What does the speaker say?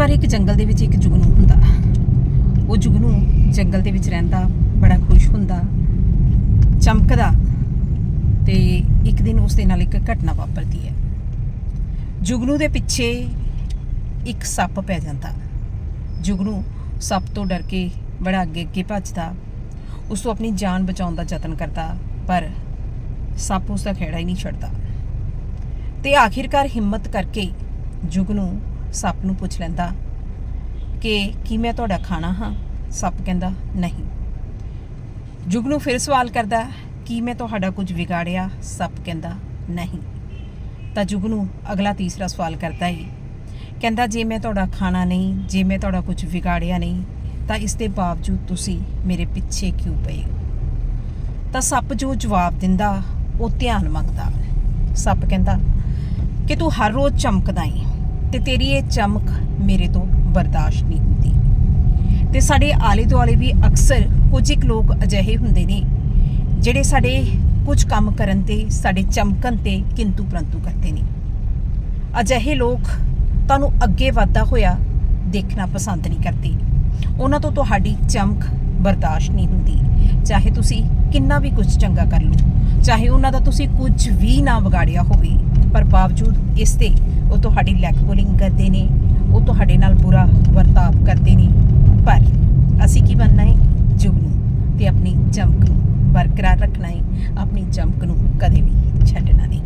ਵਾਰ ਇੱਕ ਜੰਗਲ ਦੇ ਵਿੱਚ ਇੱਕ ਜੁਗਨੂ ਹੁੰਦਾ। ਉਹ ਜੁਗਨੂ ਜੰਗਲ ਦੇ ਵਿੱਚ ਰਹਿੰਦਾ, ਬੜਾ ਖੁਸ਼ ਹੁੰਦਾ, ਚਮਕਦਾ ਤੇ ਇੱਕ ਦਿਨ ਉਸ ਦੇ ਨਾਲ ਇੱਕ ਘਟਨਾ ਵਾਪਰਦੀ ਹੈ। ਜੁਗਨੂ ਦੇ ਪਿੱਛੇ ਇੱਕ ਸੱਪ ਪੈ ਜਾਂਦਾ। ਜੁਗਨੂ ਸੱਪ ਤੋਂ ਡਰ ਕੇ ਬੜਾ ਅੱਗੇ ਅੱਗੇ ਭੱਜਦਾ। ਉਸ ਤੋਂ ਆਪਣੀ ਜਾਨ ਬਚਾਉਣ ਦਾ ਯਤਨ ਕਰਦਾ, ਪਰ ਸੱਪ ਉਸ ਦਾ ਖੇੜਾ ਹੀ ਨਹੀਂ ਛੱਡਦਾ। ਤੇ ਆਖਿਰਕਾਰ ਹਿੰਮਤ ਕਰਕੇ ਜੁਗਨੂ ਸੱਪ ਨੂੰ ਪੁੱਛ ਲੈਂਦਾ ਕਿ ਕੀ ਮੈਂ ਤੁਹਾਡਾ ਖਾਣਾ ਹਾਂ? ਸੱਪ ਕਹਿੰਦਾ, ਨਹੀਂ। ਜੁਗਨੂ ਫਿਰ ਸਵਾਲ ਕਰਦਾ, ਕੀ ਮੈਂ ਤੁਹਾਡਾ ਕੁਝ ਵਿਗਾੜਿਆ? ਸੱਪ ਕਹਿੰਦਾ, ਨਹੀਂ। ਤਾਂ ਜੁਗਨੂ ਅਗਲਾ ਤੀਸਰਾ ਸਵਾਲ ਕਰਦਾ ਏ, ਕਹਿੰਦਾ, ਜੇ ਮੈਂ ਤੁਹਾਡਾ ਖਾਣਾ ਨਹੀਂ, ਜੇ ਮੈਂ ਤੁਹਾਡਾ ਕੁਝ ਵਿਗਾੜਿਆ ਨਹੀਂ, ਤਾਂ ਇਸ ਦੇ ਬਾਵਜੂਦ ਤੁਸੀਂ ਮੇਰੇ ਪਿੱਛੇ ਕਿਉਂ ਪਏ ਹੋ? ਤਾਂ ਸੱਪ ਜੋ ਜਵਾਬ ਦਿੰਦਾ, ਉਹ ਧਿਆਨ ਮੰਗਦਾ। ਸੱਪ ਕਹਿੰਦਾ, ਕਿ ਤੂੰ ਹਰ ਰੋਜ਼ ਚਮਕਦਾ ਏ ਤੇ ਤੇਰੀ ਇਹ ਚਮਕ ਮੇਰੇ ਤੋਂ ਬਰਦਾਸ਼ਤ ਨਹੀਂ ਹੁੰਦੀ। ਤੇ ਸਾਡੇ ਆਲੇ ਦੁਆਲੇ ਵੀ ਅਕਸਰ ਕੁਝ ਇੱਕ ਲੋਕ ਅਜਿਹੇ ਹੁੰਦੇ ਨੇ, ਜਿਹੜੇ ਸਾਡੇ ਕੁਝ ਕੰਮ ਕਰਨ ਤੇ, ਸਾਡੇ ਚਮਕਣ ਤੇ ਕਿੰਤੂ ਪ੍ਰੰਤੂ ਕਰਦੇ ਨੇ। ਅਜਿਹੇ ਲੋਕ ਤੁਹਾਨੂੰ ਅੱਗੇ ਵਧਦਾ ਹੋਇਆ ਦੇਖਣਾ ਪਸੰਦ ਨਹੀਂ ਕਰਦੇ। ਉਹਨਾਂ ਤੋਂ ਤੁਹਾਡੀ ਚਮਕ ਬਰਦਾਸ਼ਤ ਨਹੀਂ ਹੁੰਦੀ। ਚਾਹੇ ਤੁਸੀਂ ਕਿੰਨਾ ਵੀ ਕੁਝ ਚੰਗਾ ਕਰ ਲਓ, ਚਾਹੇ ਉਹਨਾਂ ਦਾ ਤੁਸੀਂ ਕੁਝ ਵੀ ਨਾ ਵਿਗਾੜਿਆ ਹੋਵੇ ਪਰ ਬਾਵਜੂਦ ਇਸ ਤੇ ਉਹ ਤੁਹਾਡੀ ਲੈਗ ਪੁਲਿੰਗ ਕਰਦੇ ਨੇ, ਉਹ ਤੁਹਾਡੇ ਨਾਲ ਬੁਰਾ ਵਰਤਾਵ ਕਰਦੇ ਨੇ। ਪਰ ਅਸੀਂ ਕੀ ਬਣਨਾ ਹੈ? ਜੁਗਨੂ ਤੇ ਆਪਣੀ ਚਮਕ ਨੂੰ ਬਰਕਰਾਰ ਰੱਖਣਾ ਹੈ। ਆਪਣੀ ਚਮਕ ਨੂੰ ਕਦੇ ਵੀ ਛੱਡਣਾ ਨਹੀਂ।